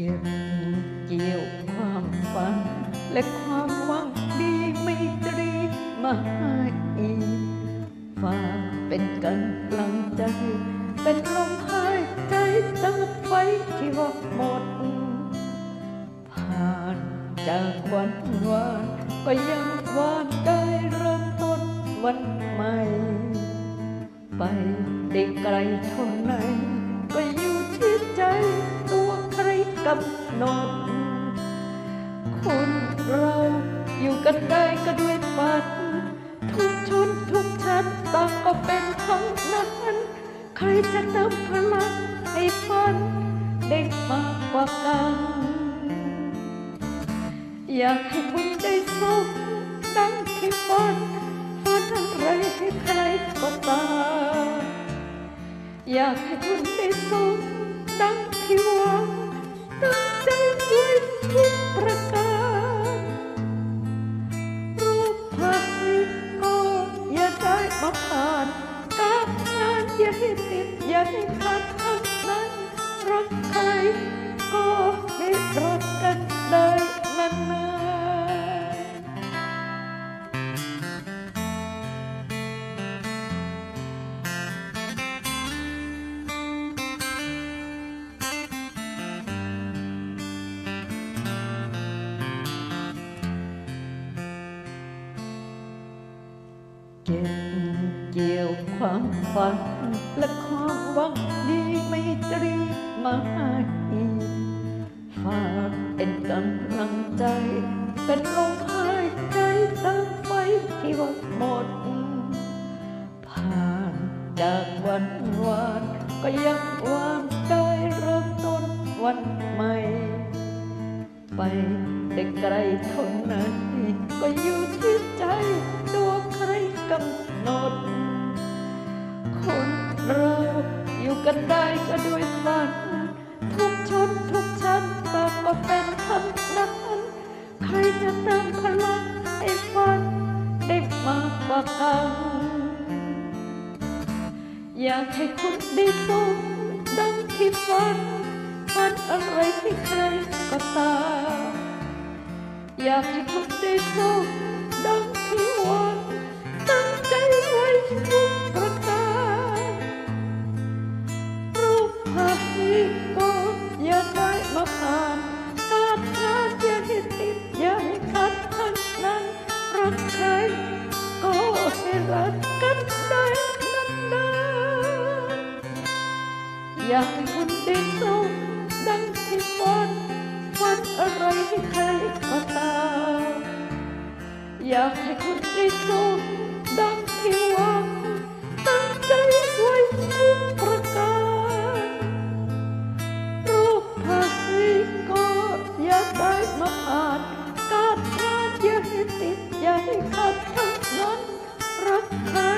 ก็บเกี่ยวความฝัน และความหวังดีไม่ตรีมาให้ฝากเป็นกันลังใจ เป็นลมหายใจเติมไฟที่ว่าหมด ผ่านจากวันวานก็ยังวานได้ กำหนดคนเราอยู่กันได้ก็ด้วยฝัน ทุกชนทุกชั้นต่างก็เป็นทั้งนั้น ใครจะเติมพลังให้ฝันได้มากกว่ากัน อยากให้คุณได้สมดังที่ฝันฝันอะไรให้ใครก็ตามอยากให้คุณได้สมดังที่หวัง ติดอย่าให้ขาดทั้งนั้นรักใครก็ให้รักกันได้นานๆเก็บ เกี่ยวความฝันและความหวังดีไม่ตรีมาให้ฝากเป็นกำลังใจ เป็นลมหายใจเติมไฟที่ว่าหมด ผ่านจากวันวานก็ยังวานได้เริ่มต้นวันใหม่ ไปได้ไกลเท่าไหนก็อยู่ที่ใจตัวใครกำหนด กันได้ก็ด้วยฝันทุกชนทุกชั้นต่างก็เป็นทั้งนั้นใครจะเติมพลังให้ฝันได้มากกว่ากันอยากให้คุณได้สมดังที่ฝันฝันอะไรให้ใครก็ตามอยากให้คุณได้สมดังที่หวังตั้งใจไว้ อยากให้คุณได้สู้ดังที่ฝันฝันอะไรให้ใครก็ตามอยากให้คุณได้สู้ดังที่หวังตั้งใจไว้ทุกประการรูปภาษีก็อยากได้มาอ่านการงานอย่าให้ติดอย่าให้ขัดทั้งนั้นรักใคร